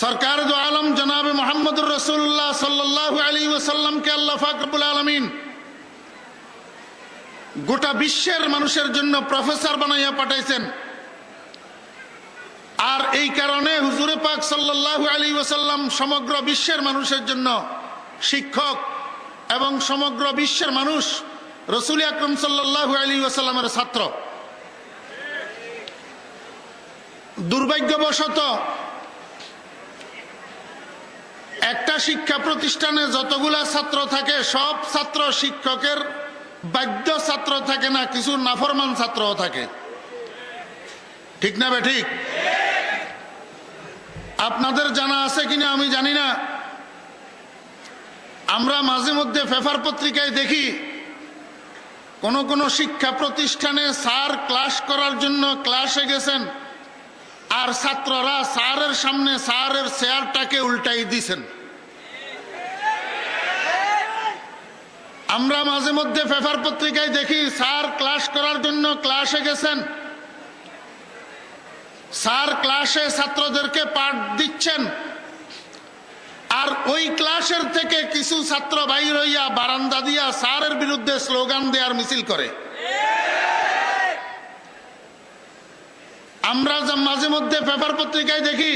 সরকার দো আলম জনাব মোহাম্মদুর রসুল্লাহ সাল্লাহ আলী ওসাল্লামকে আল্লাহ ফাকরুল আলমিন গোটা বিশ্বের মানুষের জন্য প্রফেসর বানাইয়া পাঠাইছেন। আর এই কারণে হুজুরে পাক সাল্লাহ আলী ওসাল্লাম সমগ্র বিশ্বের মানুষের জন্য শিক্ষক এবং সমগ্র বিশ্বের মানুষ রসুল আকরম সাল্লাহ আলী ওসাল্লামের ছাত্র। দুর্ভাগ্যবশত একটা শিক্ষা প্রতিষ্ঠানে যতগুলা ছাত্র থাকে, সব ছাত্র শিক্ষকের বাধ্য ছাত্র থাকে না, কিছু নাফরমান ছাত্রও থাকে। ঠিক না ঠিক? আপনাদের জানা আছে কিনা আমি জানি না। আমরা মাঝে মধ্যে পেপার পত্রিকায় দেখি, কোন কোন শিক্ষা প্রতিষ্ঠানে স্যার ক্লাস করার জন্য ক্লাসে গেছেন। আর ছাত্ররা স্যারের সামনে স্যারের চেয়ারটাকে উল্টাই দিছেন। আমরা মাঝে মধ্যে পেপার পত্রিকায় দেখি, স্যার ক্লাস করার জন্য ক্লাসে গেছেন। স্যার ক্লাসে ছাত্রদেরকে পাঠ দিচ্ছেন। আর ওই ক্লাসের থেকে কিছু ছাত্র বাইর হইয়া বারান্দা দিয়া স্যারের বিরুদ্ধে স্লোগান দেওয়ার মিছিল করে। আমরা যা মাঝে মধ্যে পেপার পত্রিকায় দেখি,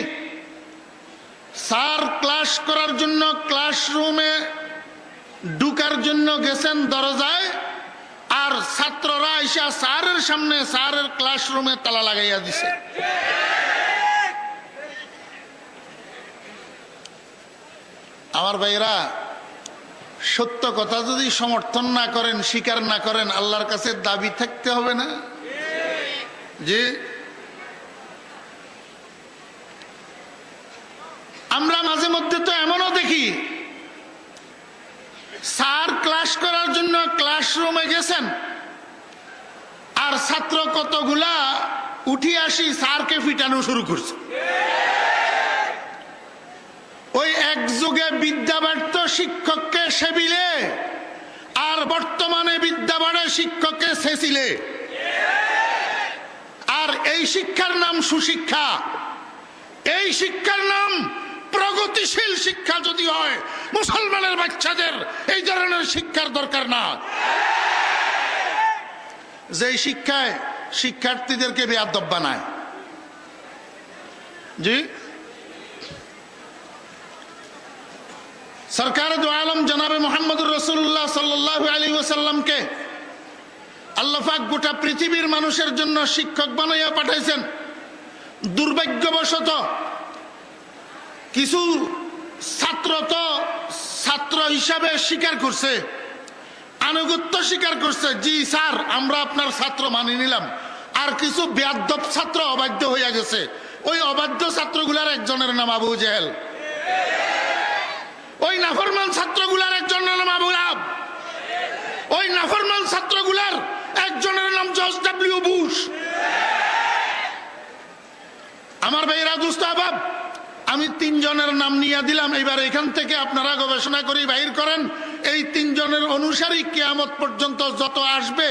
স্যার ক্লাস করার জন্য ক্লাসরুমে ঢুকার জন্য গেছেন দরজায়, আর ছাত্ররা আইসা স্যারের সামনে স্যারের ক্লাসরুমে তালা লাগাইয়া দিছে। আমার ভাইরা সত্য কথা যদি সমর্থন না করেন, স্বীকার না করেন, আল্লাহর কাছে দাবি থাকতে হবে না? যে আমরা মাঝে মধ্যে তো এমনও দেখি, স্যার ক্লাস করার জন্য ক্লাসরুমে গেছেন, আর ছাত্র কতগুলা উঠি আসি স্যারকে ফিটানো শুরু করছে। ওই এক যুগে বিদ্যাব্যর্থ শিক্ষককে সেবিলে, আর বর্তমানে বিদ্যাবাড়ে শিক্ষককে সেচিলে। আর এই শিক্ষার নাম সুশিক্ষা। এই শিক্ষার নাম প্রগতিশীল শিক্ষা যদি হয়, মুসলমানের বাচ্চাদের এই ধরনের শিক্ষার দরকার না। যে শিক্ষায় শিক্ষার্থীদেরকে বেয়াদব বানায়। জি? সরকার আলম জনাবে মোহাম্মদুর রসুল্লাহ সাল্লাহ আলী ওসাল্লামকে আল্লাহাক গোটা পৃথিবীর মানুষের জন্য শিক্ষক বানাইয়া পাঠাইছেন। দুর্ভাগ্যবশত কিছু ছাত্র তো ছাত্র হিসাবে স্বীকার করছে, আনুগত্য স্বীকার করছে, জি স্যার, আমরা আপনার ছাত্র মানি নিলাম। আর কিছু বেয়াদ্দব ছাত্র অবাধ্য হইয়া গেছে। ওই অবাধ্য ছাত্রগুলার একজনের নাম আবু জেহেল। ওই নাফরমান ছাত্রগুলার একজনের নাম আবু আব ওই নাফরমান ছাত্রগুলার একজনের নাম জর্জ ডাব্লিউ বুশ। আমার ভাইরা দুস্ত আবাব আমি তিনজনের নাম নিয়ে দিলাম, এবার এখান থেকে আপনারা গবেষণা করে বাহির করেন। এই তিনজনের অনুসারী কেয়ামত পর্যন্ত যত আসবে,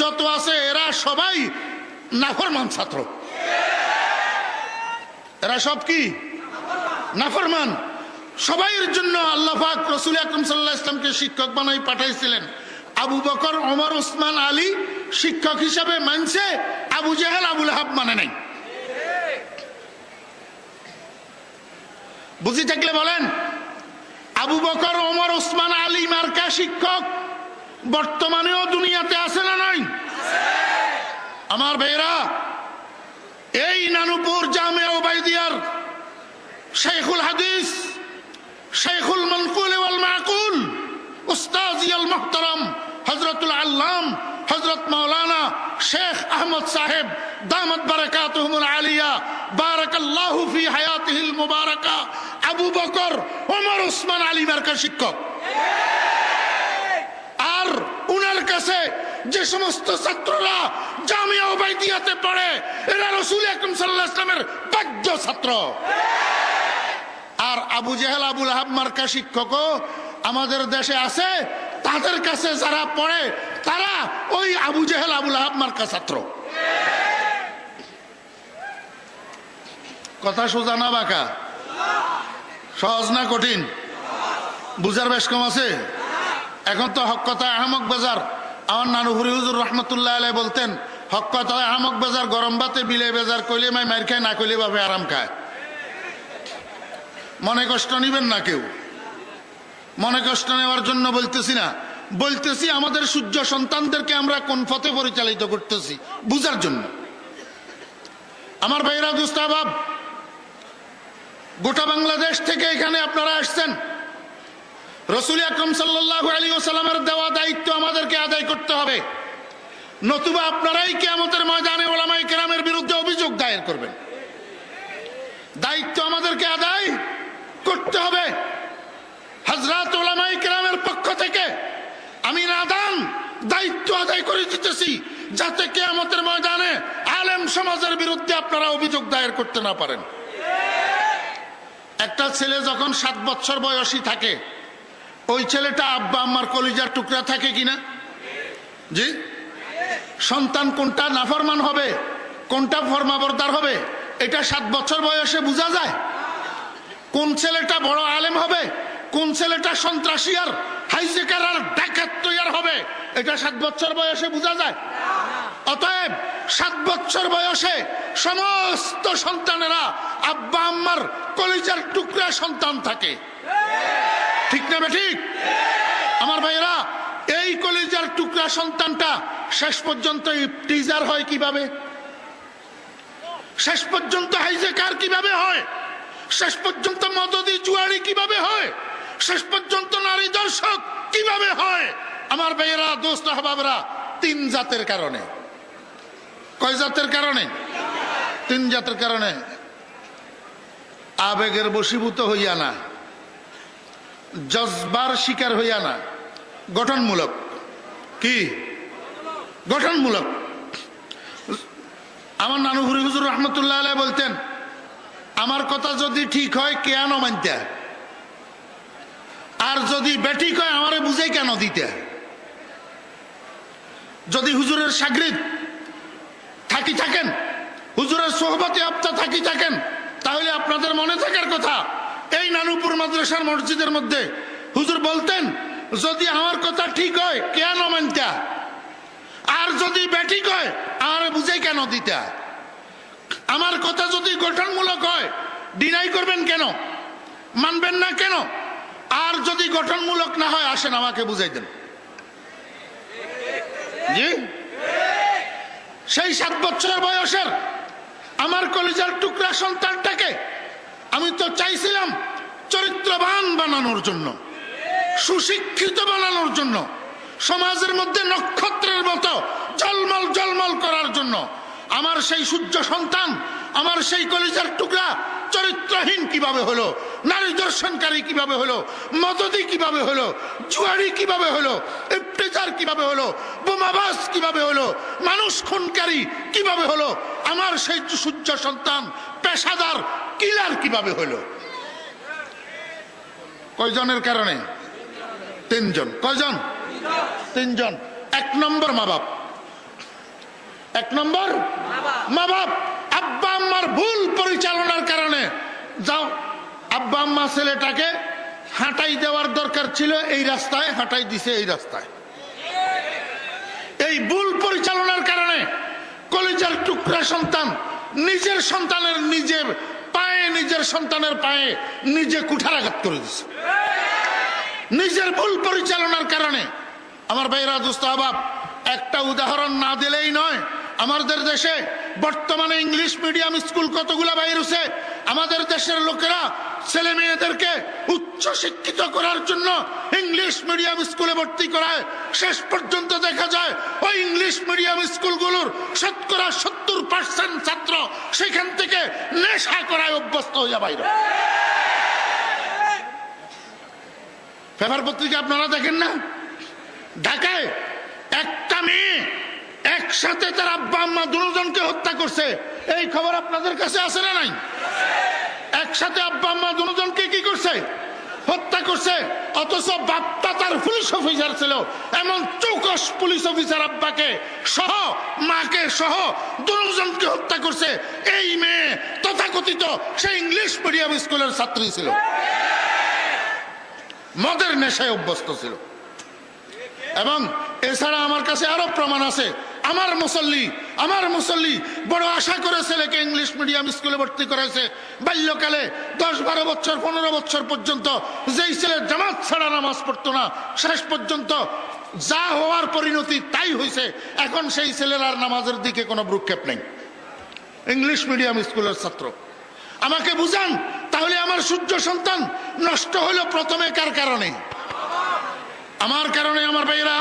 যত আছে এরা সবাই নাফরমান ছাত্র। এরা সব কি? নাফরমান। সবাইয়ের জন্য আল্লাহ পাক রসুল আকরম সাল্লাহ ইসলামকে শিক্ষক বানাই পাঠাইছিলেন। আবু বকর, ওমর, ওসমান, আলী শিক্ষক হিসাবে মানছে, আবু জাহেল, আবুল হাব মানে নাই। বুঝি থাকলে বলেন? আবু বকর, ওমর ওসমান আলী, মার্কা, শিক্ষক, বর্তমানেও দুনিয়াতে আছে না নাই? আমার ভাইরা এই নানুপুর জামে ওবাইদিয়ার শেখুল হাদিস শেখুল মনকুল ওয়াল মাকুল উস্তাজি আল মুহতারাম হজরতুল আল্লাম হজরত মৌলানা শেখ আহমদ সাহেব, দামত বারাকাতুহুমুল আলিয়া, বারাকাল্লাহু ফি হায়াতিহিল মুবারাকা, আবু বকর, ওমর ওসমান আলী মার্কা শিক্ষক। আর উনার কাছে যে সমস্ত ছাত্ররা জামিয়া ওবাইদিয়াতে পড়ে, এরা রসুল আকরম সাল্লাহ ইসলামের বাধ্য ছাত্র। আর আবু জেহেল, আবুল আহাব মার্কা শিক্ষকও আমাদের দেশে আছে তাদের কাছে যারা পড়ে, তারা ওই আবু জেহেল, আবুল আহাব মার্কা ছাত্র। কথা সোজা না বাঁকা? সহজ না কঠিন? বুঝার বেশ কম আছে? এখন তো হক কথা আহমক বাজার। আমার নানু হুরি হুজুর রহমতুল্লাহ আলাই বলতেন, হক কথা আহমক বাজার গরম ভাতে বিলে বাজার কইলে মাই মার খায়, না কইলে বাপে আরাম খায়। মনে কষ্ট নিবেন না কেউ। মনে কষ্ট নেওয়ার জন্য বলতেছি না। বলতেছি আমাদের সূর্য সন্তানদেরকে আমরা কোন পথে পরিচালিত করতেছি, বুঝার জন্য। আমার ভাইরা দুস্তাবাব গোটা বাংলাদেশ থেকে এখানে আপনারা আসছেন। রসুল আকরম সাল্লাহ আলী দেওয়া দায়িত্ব আমাদেরকে আদায় করতে হবে। নতুবা আপনারাই কেয়ামতের ময়দানে ওলামাই কেরামের বিরুদ্ধে অভিযোগ দায়ের করবেন। দায়িত্ব আমাদেরকে আদায় করতে হবে। হজরত ওলামাই কেরামের পক্ষ থেকে আমি নাদান দায়িত্ব আদায় করে দিতেছি যাতে কেয়ামতের ময়দানে আলেম সমাজের বিরুদ্ধে আপনারা অভিযোগ দায়ের করতে না পারেন। একটা ছেলে যখন সাত বছর বয়সী থাকে, ওই ছেলেটা আব্বা আম্মার কলিজার টুকরা থাকে কিনা? জি? সন্তান কোনটা নাফরমান হবে, কোনটা ফরমাবরদার হবে, এটা সাত বছর বয়সে বোঝা যায়। কোন ছেলেটা বড় আলেম হবে কোন ছেলেটা সন্ত্রাসী আর হাইজেকার আর ডাকাত তৈয়ার হবে? এটা সাত বছর বয়সে বোঝা যায়? অতএব সাত বছর বয়সে সমস্ত সন্তানেরা আব্বা আম্মার কলিজার টুকরা সন্তান থাকে। ঠিক না ঠিক? আমার ভাইয়েরা, এই কলিজার টুকরা সন্তানটা শেষ পর্যন্ত টিজার হয় কীভাবে? শেষ পর্যন্ত হাইজেকার কীভাবে হয়? শেষ পর্যন্ত মদদি জুয়ারি কীভাবে হয়? শেষ পর্যন্ত নারী দর্শক কীভাবে হয়? আমার ভাইয়েরা, দোস্ত হবাবরা তিন জাতের কারণে। কয় জাতের কারণে? তিন জাতের কারণে। আবেগের বশীভূত হইয়া না। জজবার শিকার হইয়া না। গঠনমূলক। কি? গঠনমূলক। আমার নানু হুরি হুজুর রহমতুল্লাহ বলতেন, আমার কথা যদি ঠিক হয় কেন মানতে আর যদি বেঠিক হয় আমারে বুঝাই কেন দিতে? যদি হুজুরের সাগরিদ থাকি থাকেন, হুজুরের সোহবতে আপতা থাকি থাকেন, তাহলে আপনাদের মনে থাকার কথা। এই নানুপুর মাদ্রাসার মসজিদের মধ্যে হুজুর বলতেন, যদি আমার কথা ঠিক হয়, কেন মানতা? আর যদি ব্যাঠিক হয় আমার বুঝে কেন দিতা? আমার কথা যদি গঠনমূলক হয় ডিনাই করবেন কেন? মানবেন না কেন? আর যদি গঠনমূলক না হয়, আসেন আমাকে বুঝাই দেন। সেই সাত বছরের বয়সের আমার কলিজার টুকরা সন্তানটাকে আমি তো চাইছিলাম চরিত্রবান বানানোর জন্য, সুশিক্ষিত বানানোর জন্য, সমাজের মধ্যে নক্ষত্রের মতো জলমল জলমল করার জন্য। আমার সেই সূর্য সন্তান, আমার সেই কলিজার টুকরা চরিত্রহীন কীভাবে হলো? নারী দর্শনকারী কীভাবে হলো? মদদি কীভাবে হলো? জুয়ারি কীভাবে হলো? ইফতেজার কীভাবে হলো? বোমাবাস কীভাবে হলো? মানুষ খুনকারী কীভাবে হলো? আমার সেই সূর্য সন্তান পেশাদার কিলার কীভাবে হলো? কয়জনের কারণে? তিনজন। কয়জন? তিনজন। এক নম্বর মা বাপ। এক নম্বর? মা বাপ। আব্বা আম্মার ভুল পরিচালনার কারণে যাও। আব্বা আম্মা ছেলেটাকে হাঁটাই দেওয়ার দরকার ছিল এই রাস্তায়, হাঁটাই দিছে এই রাস্তায়। এই ভুল পরিচালনার কারণে কলিজার টুকরা সন্তান নিজের সন্তানের নিজের পায়ে, নিজের সন্তানের পায়ে নিজে কুঠারাঘাত করে দিছে। নিজের ভুল পরিচালনার কারণে আমার ভাইরা দুস্তাহবাব একটা উদাহরণ না দিলেই নয়, আমাদের দেশে বর্তমানে ইংলিশ মিডিয়াম স্কুল কতগুলা বাইরেছে আমাদের দেশের লোকেরা ছেলে মেয়েদেরকে উচ্চ শিক্ষিত করার জন্য ইংলিশ মিডিয়াম স্কুলে ভর্তি করায়। শেষ পর্যন্ত দেখা যায়, ওই ইংলিশ মিডিয়াম স্কুলগুলোর শতকরা সত্তর পার্সেন্ট ছাত্র সেখান থেকে নেশা করায় অভ্যস্ত হইয়া বাইরে। পেপার পত্রিকা আপনারা দেখেন না? ঢাকায় একটা মেয়ে একসাথে তার আব্বা আম্মা দুজনকে হত্যা করছে। এই খবর আপনাদের কাছে আছে না নাই? একসাথে আব্বা আম্মা দুজনকে কি করছে? হত্যা করছে। অথচ বাপ্পা তার পুলিশ অফিসার ছিল। এমন চৌকস পুলিশ অফিসার আব্বাকে সহ, মাকে সহ দুজনকে হত্যা করছে। এই মেয়ে তথাকথিত সে ইংলিশ মিডিয়াম স্কুলের ছাত্রী ছিল। মদের নেশায় অভ্যস্ত ছিল। এবং এছাড়া আমার কাছে আরও প্রমাণ আছে। আমার মুসল্লি আমার মুসল্লি বড় আশা করে ছেলেকে ইংলিশ মিডিয়াম স্কুলে ভর্তি করেছে বাল্যকালে দশ, বারো বছর, পনেরো বছর পর্যন্ত যেই ছেলে জামাত ছাড়া নামাজ পড়তো না, শেষ পর্যন্ত যা হওয়ার পরিণতি তাই হয়েছে এখন সেই ছেলের আর নামাজের দিকে কোনো ভ্রুক্ষেপ নেই। ইংলিশ মিডিয়াম স্কুলের ছাত্র। আমাকে বুঝান, তাহলে আমার সূর্য সন্তান নষ্ট হলো প্রথমে কার কারণে? আমার কারণে, আমার ভাইয়েরা?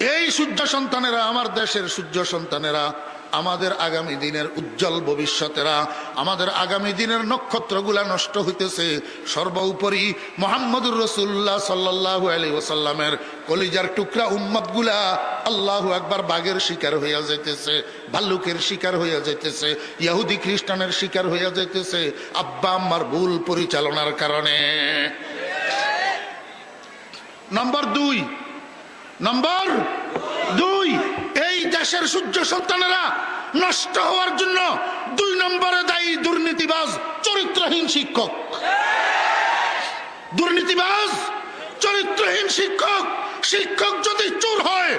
এই সূর্য সন্তানেরা, আমার দেশের সূর্য সন্তানেরা, আমাদের আগামী দিনের উজ্জ্বল ভবিষ্যতেরা, আমাদের আগামী দিনের নক্ষত্রগুলা নষ্ট হইতেছে। সর্বোপরি মোহাম্মদুর রসুল্লাহ সাল্লাহ আলী ওসাল্লামের কলিজার টুকরা উম্মতগুলা আল্লাহ একবার বাঘের শিকার হইয়া যাইতেছে, ভাল্লুকের শিকার হইয়া যাইতেছে, ইয়াহুদি খ্রিস্টানের শিকার হইয়া যাইতেছে, আব্বা আম্মার ভুল পরিচালনার কারণে। নম্বর দুই নম্বর দুই, এই দেশের সূর্য সন্তানেরা নষ্ট হওয়ার জন্য দুই নম্বরে দায়ী দুর্নীতিবাজ, চরিত্রহীন শিক্ষক। দুর্নীতিবাজ, চরিত্রহীন শিক্ষক শিক্ষক যদি চুর হয়,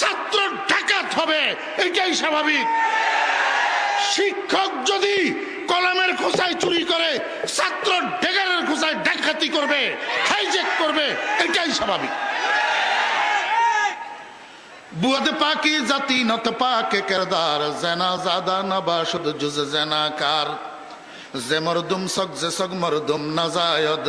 ছাত্র ডাকাত হবে, এটাই স্বাভাবিক। শিক্ষক যদি কলমের খোসায় চুরি করে, ছাত্র ডেগারের খোসায় ডাকাতি করবে হাইজেক করবে, এটাই স্বাভাবিক। বুয়াদ পাকি জাতি নত পাকে কেরদার, জেনা জাদা নবা শুধু জুজ জেনা কার। যে মরদুম সক, যে সক মরদুম না নাজায়দ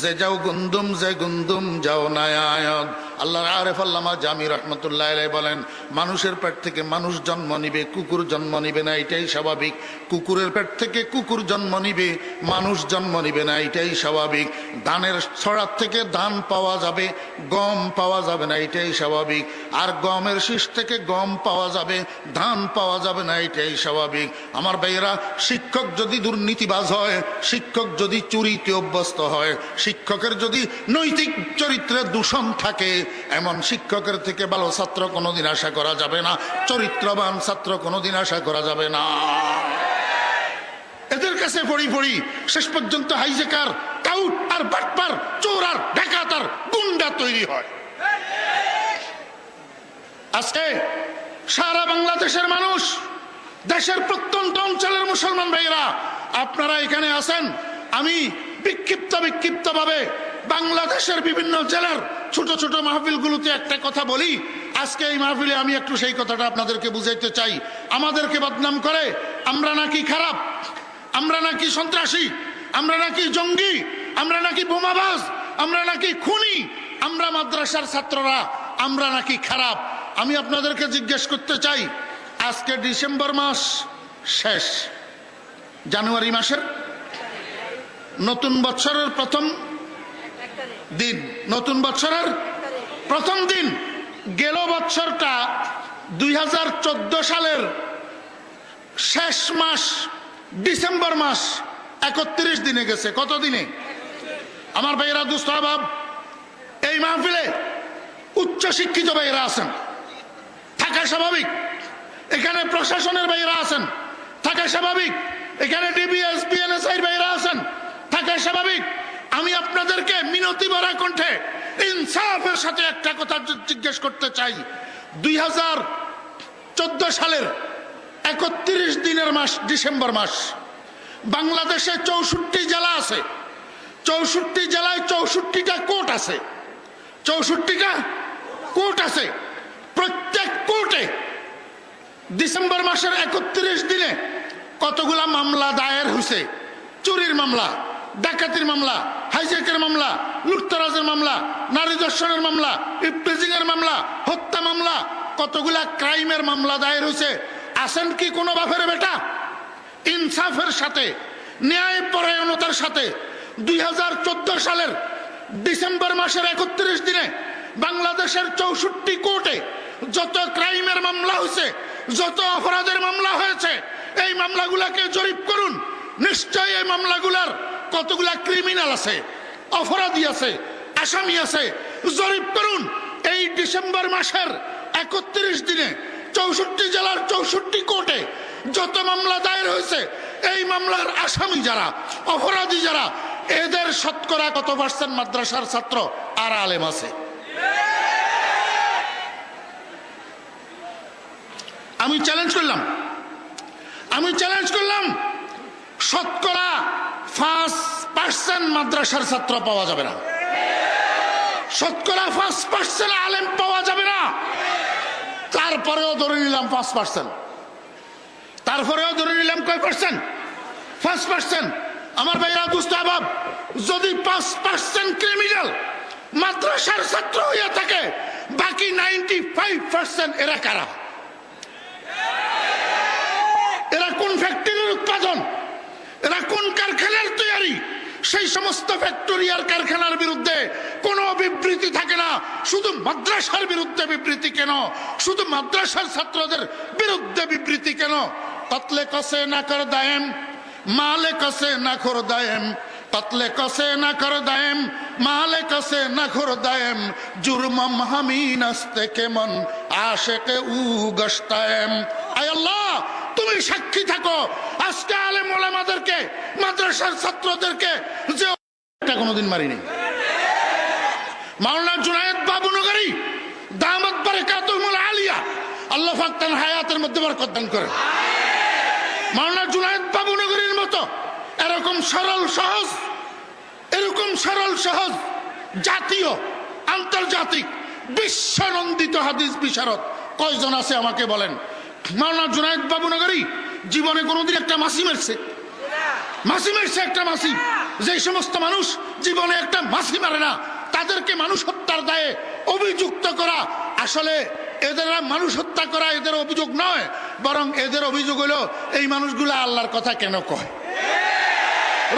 যে যাও গুন্দুম, যে গুন্দুম যাও নায়ায়দ আল্লাহর আরেফ আল্লামা জামি রহমতুল্লাহ বলেন, মানুষের পেট থেকে মানুষ জন্ম নিবে, কুকুর জন্ম নিবে না, এটাই স্বাভাবিক। কুকুরের পেট থেকে কুকুর জন্ম নিবে, মানুষ জন্ম নিবে না, এটাই স্বাভাবিক। ধানের ছড়ার থেকে ধান পাওয়া যাবে, গম পাওয়া যাবে না, এটাই স্বাভাবিক। আর গমের শীষ থেকে গম পাওয়া যাবে, ধান পাওয়া যাবে না, এটাই স্বাভাবিক। আমার ভাইয়েরা, শিক্ষক যদি দুর্নীতিবাজ হয়, শিক্ষক যদি চুরিতে অভ্যস্ত হয়, শিক্ষকের যদি নৈতিক চরিত্রে দূষণ থাকে এমন শিক্ষকের থেকে ভালো ছাত্র কোনোদিন আশা করা যাবে না। চরিত্রবান ছাত্র কোনোদিন আশা করা যাবে না। এদের কাছে পড়ি পড়ি, শেষ পর্যন্ত হাইজেকার টাউট আর বাটপার, চোর আর ডাকাত আর গুন্ডা তৈরি হয়। আজকে সারা বাংলাদেশের মানুষ, দেশের প্রত্যন্ত অঞ্চলের মুসলমান ভাইরা আপনারা এখানে আছেন। আমি বিক্ষিপ্ত বিক্ষিপ্ত ভাবে বাংলাদেশের বিভিন্ন জেলার ছোট ছোট মাহফিলগুলোতে একটা কথা বলি। আজকে এই মাহফিলে আমি একটু সেই কথাটা আপনাদেরকে বুঝাইতে চাই। আমাদেরকে বদনাম করে? আমরা নাকি খারাপ? আমরা নাকি সন্ত্রাসী? আমরা নাকি জঙ্গি? আমরা নাকি বোমাবাজ? আমরা নাকি খুনি? আমরা মাদ্রাসার ছাত্ররা, আমরা নাকি খারাপ? আমি আপনাদেরকে জিজ্ঞেস করতে চাই, আজকে ডিসেম্বর মাস শেষ। জানুয়ারি মাসের নতুন বছরের প্রথম দিন। নতুন বছরের প্রথম দিন গেল বছরটা দুই সালের শেষ মাস, ডিসেম্বর মাস, একত্রিশ দিনে গেছে। কত দিনে? আমার ভাইয়েরা, দুস্থ অভাব এই মাহফিলে উচ্চ শিক্ষিত ভাইয়েরা আছেন। থাকা স্বাভাবিক। এখানে প্রশাসনের ভাইয়েরা আছেন। থাকা স্বাভাবিক। এখানে ডিবিএস বিএনএসআই ভাইয়েরা আছেন। থাকা স্বাভাবিক। আমি আপনাদেরকে মিনতি ভরা কণ্ঠে ইনসাফের সাথে একটা কথা জিজ্ঞেস করতে চাই। দুই চোদ্দ সালের একত্রিশ দিনের মাস, ডিসেম্বর মাস, বাংলাদেশে চৌষট্টি জেলা আছে। চৌষট্টি জেলায় চৌষট্টিটা কোর্ট আছে। চৌষট্টিটা কোর্ট আছে। প্রত্যেক কোর্টে ডিসেম্বর মাসের একত্রিশ দিনে কতগুলা মামলা দায়ের হয়েছে চুরির মামলা, ডাকাতির মামলা হাইজেকের মামলা লুটতরাজের মামলা, নারী দর্শনের মামলা ইপটিজিং এর মামলা, হত্যা মামলা, কতগুলা ক্রাইমের মামলা দায়ের হয়েছে আসেন কি কোনো বাপের বেটা? ইনসাফের সাথে ন্যায় পরায়ণতার সাথে, দুই হাজার চোদ্দ সালের ডিসেম্বর মাসের একত্রিশ দিনে বাংলাদেশের চৌষট্টি কোর্টে যত ক্রাইমের মামলা হয়েছে যত অপরাধের মামলা হয়েছে, এই মামলাগুলাকে জরিপ করুন। নিশ্চয়ই এই মামলাগুলার কতগুলা ক্রিমিনাল আছে, অপরাধী আছে, আসামি আছে, জরিপ করুন। এই ডিসেম্বর মাসের একত্রিশ দিনে চৌষট্টি জেলার চৌষট্টি কোর্টে যত মামলা দায়ের হয়েছে, এই মামলার আসামি যারা, অপরাধী যারা, এদের শতকরা কত পার্সেন্ট মাদ্রাসার ছাত্র আর আলেম আছে? আমি চ্যালেঞ্জ করলাম। আমি চ্যালেঞ্জ করলাম, শতকরা পাঁচ পার্সেন্ট মাদ্রাসার ছাত্র পাওয়া যাবে না। শতকরা পাঁচ পার্সেন্ট আলেম পাওয়া যাবে না। তারপরেও ধরে নিলাম পাঁচ পার্সেন্ট। তারপরেও ধরে নিলাম কয় পার্সেন্ট? পাঁচ পার্সেন্ট। আমার ভাইরা দুস্তাবাব যদি পাঁচ পার্সেন্ট ক্রিমিনাল মাদ্রাসার ছাত্র হইয়া থাকে, বাকি নাইনটি ফাইভ পার্সেন্ট এরা কারা এরা কোন ফ্যাক্টরির উৎপাদন এরা কোন কারখানার তৈরি সেই সমস্ত ফ্যাক্টরি আর কারখানার বিরুদ্ধে কোনো বিবৃতি থাকে না। শুধু মাদ্রাসার বিরুদ্ধে বিবৃতি কেন? শুধু মাদ্রাসার ছাত্রদের বিরুদ্ধে বিবৃতি কেন? কতলে কসে না কর দায়েম, মালে কসে না খর দায়েম কতলে কসে না কর দায়েম, মালে কসে না খর দায়েম জুরমম হামিন কেমন আশেকে উ গস্তায়েম। আয় আল্লাহ তুমি সাক্ষী থাকো। আজকে আলেম ওলামাদেরকে, মাদ্রাসার ছাত্রদেরকে যে কোনোদিন মারিনি। মাওলানা জুনায়েদ বাবু নগরী, দামত বারাকাতুহুল আলিয়া, আল্লাহ পাক তার হায়াতের মধ্যে বরকত দান করেন। মাওলানা জুনায়েদ বাবু নগরীর মতো এরকম সরল সহজ, এরকম সরল সহজ, জাতীয়, আন্তর্জাতিক, বিশ্বনন্দিত হাদিস বিশারদ। কয়জন আছে আমাকে বলেন? মাওলানা জুনায়েদ বাবু নগরী জীবনে কোনোদিন একটা মাসি মেরছে। মাসি মেরছে একটা মাসি। যে সমস্ত মানুষ জীবনে একটা মাসি মারে না, তাদেরকে মানুষ হত্যার দায়ে অভিযুক্ত করা। আসলে এদের মানুষ হত্যা করা এদের অভিযোগ নয়, বরং এদের অভিযোগ হলো, এই মানুষগুলো আল্লাহর কথা কেন কয়?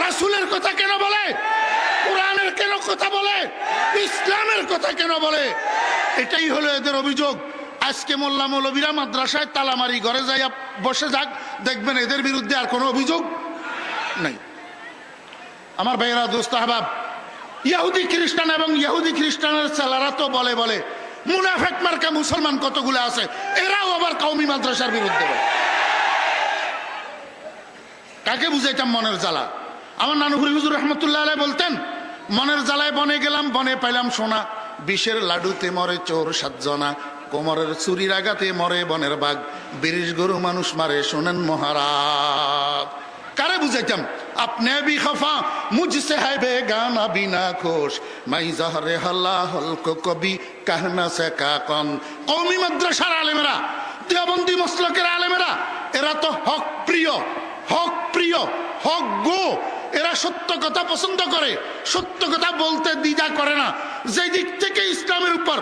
রাসুলের কথা কেন বলে? কোরআনের কেন কথা বলে? ইসলামের কথা কেন বলে? এটাই হলো এদের অভিযোগ। আজকে মোল্লা মৌলবীরা মাদ্রাসায় তালামারি ঘরে যাই বসে যাক, দেখবেন এদের বিরুদ্ধে আর কোনো অভিযোগ নাই। আমার ভাইয়েরা, দোস্ত আহবাব ইয়াহুদি খ্রিস্টান এবং ইয়াহুদি খ্রিস্টানের ছেলেরা তো বলে বলে, মুনাফেক মার্কা মুসলমান কতগুলো আছে? এরাও আবার কৌমি মাদ্রাসার বিরুদ্ধে কাকে বুঝাইতাম মনের জ্বালা? আমার নানুপুরি হুজুর রহমতুল্লাহ আলাই বলতেন, মনের জ্বালায় বনে গেলাম, বনে পাইলাম সোনা, বিষের লাডুতে মরে চোর সাতজনা কোমরের চুরির আঘাতে মরে বনের বাঘ। বিরিশ গরু মানুষ মারে, শোনেন মহারাজ। কারে বুঝাইতাম? আপনি বি খফা মুঝসে হাইবে গানা বিনা খোশ। মাই জহরে হল্লা হলক কবি কাহনা সে কাকন কৌমি মাদ্রাসার আলেমেরা দেবন্দি মসলকের আলেমেরা, এরা তো হক প্রিয় হক প্রিয়, হক গো। এরা সত্য কথা পছন্দ করে, সত্য কথা বলতে দ্বিধা করে না। যে দিক থেকে ইসলামের উপর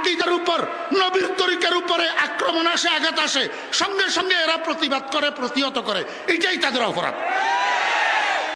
আকিদার উপর, নবীর তরিকার উপরে আক্রমণ আসে, আঘাত আসে। সঙ্গে সঙ্গে এরা প্রতিবাদ করে, প্রতিহত করে। এটাই তাদের অপরাধ।